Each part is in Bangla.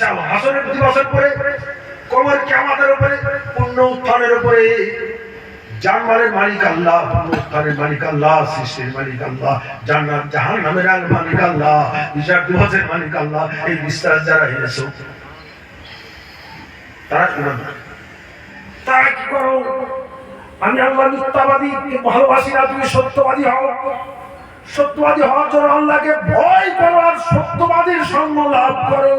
হিসাব হাসনের কবর কেমাতের উপরে পূর্ণ উত্থানের উপরে, জানমালের মালিক আল্লাহ পূর্ণ উত্থানের মালিক আল্লাহ, সৃষ্টির মালিক আল্লাহ, জান্নাত মালিক আল্লাহ হিসাব দিবসের মালিক আল্লাহ, এই যারা তারা তারা কি করো? আমি আল্লাহ মিথ্যাবাদী ভালোবাসি না, তুমি সত্যবাদী হও। সত্যবাদী হওয়ার জন্য আল্লাহকে ভয় করো আর সত্যবাদীর সঙ্গ লাভ করো।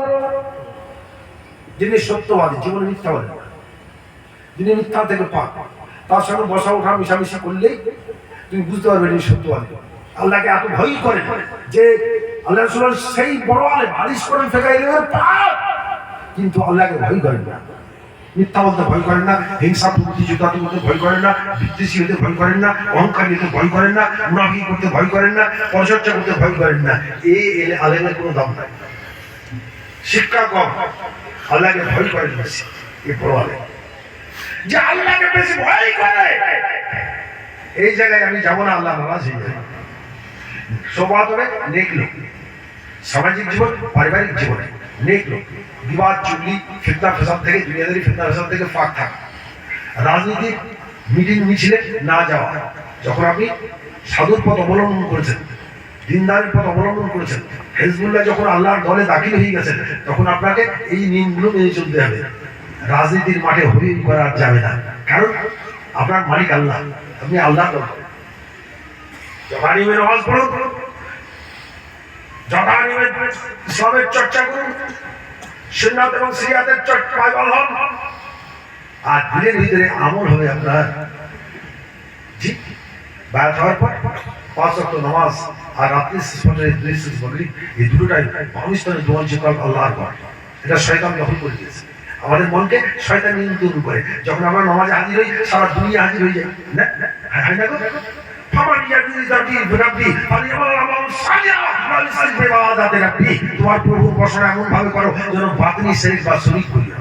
যিনি সত্যবাদী, জীবনে মিথ্যা বলে। যিনি মিথ্যা থেকে পাক, তার সঙ্গে বসা ওঠা, মিশামিশি করলেই তুমি বুঝতে পারবে তিনি সত্যবাদী। আল্লাহকে এত ভয় করে যে আল্লাহ সেই বড় আলে বালিশ করে ফেকাই দেবেন পাপ কিন্তু আল্লাহকে ভয় করেন না। মিথ্যা বলতে ভয় করেন না, হিংসা প্রতিযোগিতা করতে ভয় করেন না, বিদ্বেষী হতে ভয় করেন না, অহংকারী হতে ভয় করেন না মুনাফি করতে ভয় করেন না, পরচর্চা করতে ভয় করেন না। এই এলে আলেমের কোনো দাম নাই। শিক্ষা কম। আল্লাহকে ভয় করেন বেশি এই আলেম যে আল্লাহকে বেশি ভয় করে। এই জায়গায় আমি যাব না, আল্লাহ নারাজ হয়ে যাবে। সবাদ হবে নেক লোক। সামাজিক জীবন, পারিবারিক জীবনে, নেক লোক। বিবাদ, চুগলি, ফিতনা, ফেসাদ থেকে, দুনিয়াদারি, ফিতনা, ফেসাদ থেকে ফাঁক থাকা। রাজনীতির মিটিং মিছিলে না যাওয়া। যখন আপনি সাধুর পথ অবলম্বন করেছেন দিনদারের পথ অবলম্বন করেছেন। হেজবুল্লাহ যখন আল্লাহর দলে দাখিল হয়ে গেছেন, তখন আপনাকে এই নিয়মগুলো মেনে চলতে হবে। রাজনীতির মাঠে হরি করা যাবে না। কারণ আপনার মালিক আল্লাহ, আপনি আল্লাহ চর্চা আর দিনের ভিতরে আমল হবে আপনার। বায়াত হওয়ার পর। পাঁচ নামাজ আর রাত্রি বলি, এই দুটোটাই আল্লাহর এটা শয়তান দখল করে দিয়েছে। আমাদের মনকে শয়তান নিয়ন্ত্রণ করে। যখন আমরা নামাজে হাজির হই, সারা দুনিয়া হাজির হয়ে যায়। হয় রাব্বি। তোমার প্রভু উপাসনা এমন ভাবে করো যেন বাতিনি শরীর বা শরীর করিয়া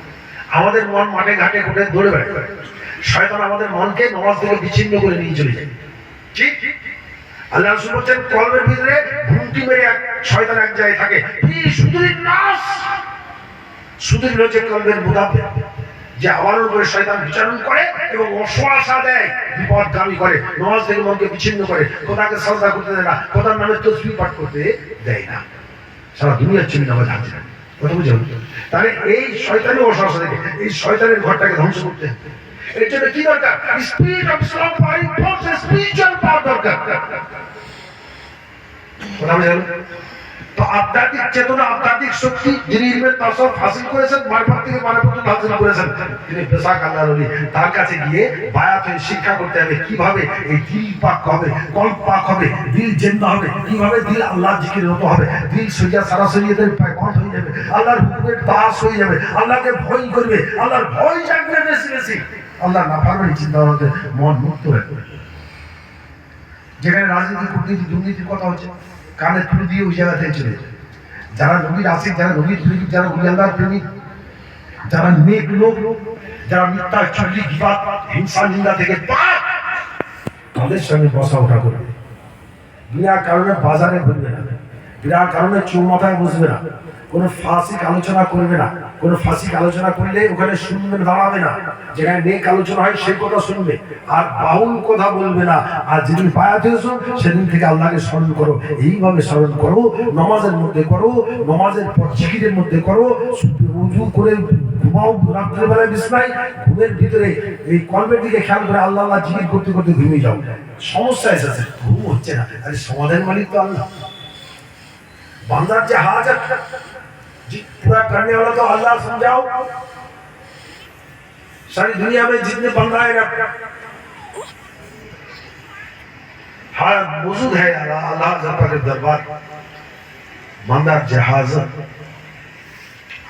আমাদের মন মাঠে ঘাটে ঘুরে দৌড়ে বেড়ায়। শয়তান আমাদের মনকে নমাজ থেকে বিচ্ছিন্ন করে নিয়ে চলে যায়। ঠিক? আল্লাহ রাসূল বলছেন, কলবের ভিতরে ঘুমটি মেরে এক শয়তান এক জায়গায় থাকে। ফি সুদুরিন নাস। সুদূর হচ্ছে কলবের মুদাব্বির। যে আমার উপরে শয়তান বিচারণ করে এবং অশ্বাসা দেয় বিপদগামী করে নামাজ থেকে মনকে বিচ্ছিন্ন করে। কোথাকে শ্রদ্ধা করতে দেয় না, কোথার নামে তসবি পাঠ করতে দেয় না। সারা দুনিয়ার ছবি নামাজ হাজির তাহলে এই শয়তানের অশ্বাসা থেকে এই শয়তানের ঘরটাকে ধ্বংস করতে। এর জন্য কি দরকার? Spirit of Islam power force spiritual power দরকার? তো আধ্যাত্মিক চেতনা, আধ্যাত্মিক শক্তি যিনি ইলমের হাসিল করেছেন থেকে হাসিল করেছেন। তিনি বেসাক তার কাছে গিয়ে বায়াত হয়ে শিক্ষা করতে হবে কীভাবে এই দিল পাক হবে, কল্প পাক হবে, দিল হবে, কীভাবে দিল আল্লাহ জিকির হবে। দিল সইয়া বন্ধ হয়ে যাবে, আল্লাহর হুকুমের হয়ে যাবে, আল্লাহকে ভয় করবে, আল্লাহর ভয় জাগবে বেশি বেশি। আল্লাহ না চিন্তা মন মুক্ত হয়ে যেখানে রাজনীতি, কূটনীতি, দুর্নীতির কথা হচ্ছে কানে তুলে দিয়ে ওই জায়গাতে চলে যায়। যারা নবীর আসিক যারা নবীর প্রেমিক, যারা আল্লাহর প্রেমিক, যারা নেক লোক, যারা মিথ্যা চুরি বিবাদ হিংসা নিন্দা থেকে তাদের সঙ্গে বসা ওঠা করবে বিনা কারণে বাজারে ঘুরবে না বিনা কারণে চৌমাথায় বসবে না। কোনো ফাঁসিক আলোচনা করবে না। কোনো ফাঁসিক আলোচনা করলে ওখানে শুনবে দাঁড়াবে না। যেখানে নেক আলোচনা হয়, সেই কথা শুনবে। আর বাউল কথা বলবে না। আর যেদিন পায়াতে এসো সেদিন থেকে আল্লাহকে স্মরণ করো। এইভাবে স্মরণ করো। নমাজের মধ্যে করো। নমাজের পর মধ্যে করো। উজু করে ঘুমাও, রাত্রেবেলায় বিছনায়। ঘুমের ভিতরে এই কলবের দিকে খেয়াল করে আল্লাহ আল্লাহ জিকির করতে করতে ঘুমিয়ে যাও। সমস্যা এসেছে। ঘুম হচ্ছে না। আরে সমাধান মালিক তো আল্লাহ। बांदर के हाजत जी पूरा करने वाला तो अल्लाह समझाओ सारी दुनिया में जितने बंदा है हाँ मौजूद है अल्लाह अल्लाह जब्बर के दरबार बंदर जहाज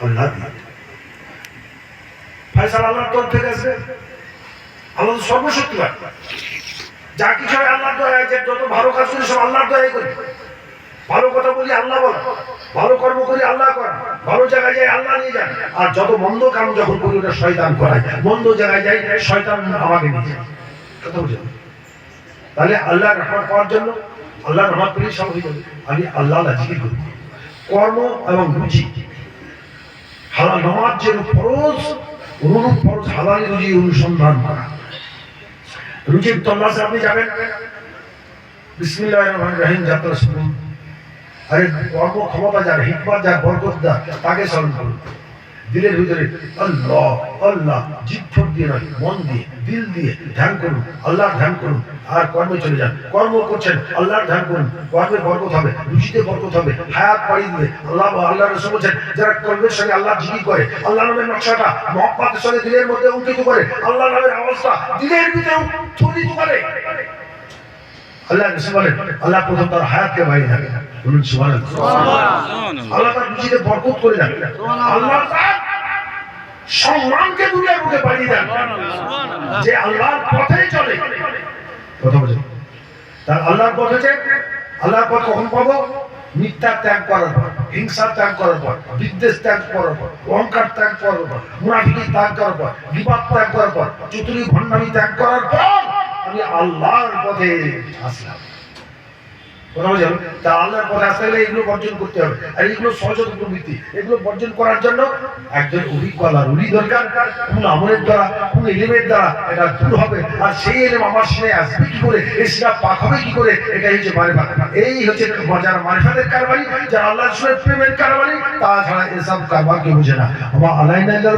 अल्लाह दिया फैसला अल्लाह তোর থেকে আছে আল্লাহ তো সর্বশক্তিমান যা কিছু হয় আল্লাহর দয়ায় যে যত ভালো কাজ করি সব আল্লাহর দয়ায় করি ভালো কথা বলি আল্লাহ বলা ভালো কর্ম করি আল্লাহ করা ভালো জায়গায় যাই আল্লাহ নিয়ে যান। আর যত মন্দ কাম যখন করি, ওটা শয়তান করায় মন্দ জায়গায় যাই, শয়তান আমাকে নিয়ে যায়। কথা বুঝলেন তাহলে আল্লাহ রহমান পাওয়ার জন্য আল্লাহ রহমান পেলে সব হয়ে আমি আল্লাহ জিকির করি। কর্ম এবং রুচি হালাল নামাজ যে ফরজ, অনুরূপ ফরজ, হালালি রুচি অনুসন্ধান করা। রুচির তল্লাশে আপনি যাবেন? বিসমিল্লাহ রহমান রাহিম, যাত্রা শুনুন। আরে কর্ম ক্ষমতা যার, হিকমত যার, বরকত যার, তাকে স্মরণ করুন। দিলের ভিতরে আল্লাহ আল্লাহ জিৎফর দিয়ে নয়, মন দিয়ে, দিল দিয়ে ধ্যান করুন, আল্লাহর ধ্যান করুন, আর কর্মে চলে যান। কর্ম করছেন, আল্লাহর ধ্যান করুন, কর্মে বরকত হবে রুচিতে বরকত হবে, হায়াত বাড়িয়ে দিবে আল্লাহ আল্লাহ রসুল বলছেন, যারা কর্মের সঙ্গে আল্লাহ জিকির করে, আল্লাহ নামের নকশাটা মহব্বাতের সঙ্গে দিলের মধ্যে উন্নত করে, আল্লাহ নামের অবস্থা দিলের ভিতরে উত্থিত করে। আল্লাহ রসুল বলেন, আল্লাহ প্রথম তার হায়াতকে বাড়িয়ে থাকে বলুন সুবহানাল্লাহ। আল্লাহ তার রুচিতে বরকত করে দেন। আল্লাহ তার সম্মানকে দুনিয়ার বুকে বাড়িয়ে দেন। যে আল্লাহর পথেই চলে। কথা বলছে তার আল্লাহর পথ হচ্ছে আল্লাহর পথ কখন পাবো? মিথ্যা ত্যাগ করার পর হিংসা ত্যাগ করার পর বিদ্বেষ ত্যাগ করার পর অহংকার ত্যাগ করার পর মুনাফিকি ত্যাগ করার পর বিবাদ ত্যাগ করার পর চতুরি ভণ্ডামি ত্যাগ করার পর আমি আল্লাহর পথে আসলাম। বর্জন করতে হবে। আর এগুলো বর্জন করার জন্য একজন অভিজ্ঞ আল্লাহ দরকার দ্বারা এলিমের দ্বারা এটা দূর হবে। আর সেই এলেম আমার সামনে আসবে কি করে? হবে কি করে? এটাই হচ্ছে মারিফাত। এই হচ্ছে যারা মারিফাতের কারবারি, যারা প্রেমের কারবারি তাছাড়া এসব কারবার বুঝে না। আমার আলাইনা ইল্লাল